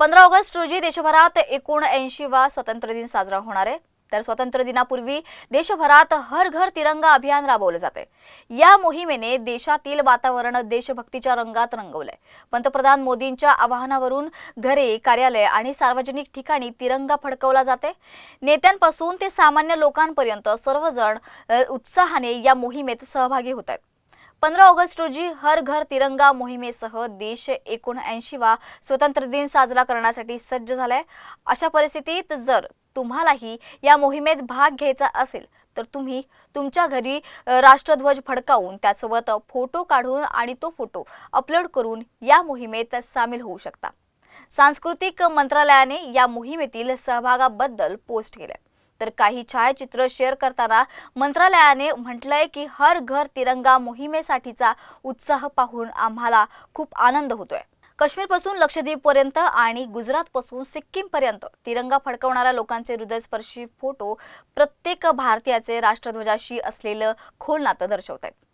पंधरा ऑगस्ट रोजी देशभरात एकोणऐंशी वा स्वातंत्र्य दिन साजरा होणार आहे. तर स्वातंत्र्य दिनापूर्वी देशभरात हर घर तिरंगा अभियान राबवलं जाते या मोहिमेने देशातील वातावरण देशभक्तीच्या रंगात रंगवलंय. पंतप्रधान मोदींच्या आवाहनावरून घरे कार्यालय आणि सार्वजनिक ठिकाणी तिरंगा फडकवला जाते नेत्यांपासून ते सामान्य लोकांपर्यंत सर्वजण उत्साहाने या मोहिमेत सहभागी होत आहेत पंधरा ऑगस्ट रोजी हर घर तिरंगा मोहिमेसह देश एकोणऐंशीवा स्वतंत्र दिन साजरा करण्यासाठी सज्ज झालाय. अशा परिस्थितीत जर तुम्हालाही या मोहिमेत भाग घ्यायचा असेल तर तुम्ही तुमच्या घरी राष्ट्रध्वज फडकावून त्यासोबत फोटो काढून आणि तो फोटो अपलोड करून या मोहिमेत सामील होऊ शकता. सांस्कृतिक मंत्रालयाने या मोहिमेतील सहभागाबद्दल पोस्ट केलंय. तर काही छायाचित्र शेअर करताना मंत्रालयाने म्हटलंय की हर घर तिरंगा मोहिमेसाठीचा उत्साह पाहून आम्हाला खूप आनंद होतोय. काश्मीरपासून लक्षद्वीपपर्यंत आणि गुजरातपासून सिक्कीमपर्यंत तिरंगा फडकवणाऱ्या लोकांचे हृदयस्पर्शी फोटो प्रत्येक भारतीयाचे राष्ट्रध्वजाशी असलेलं खोल नातं दर्शवत आहेत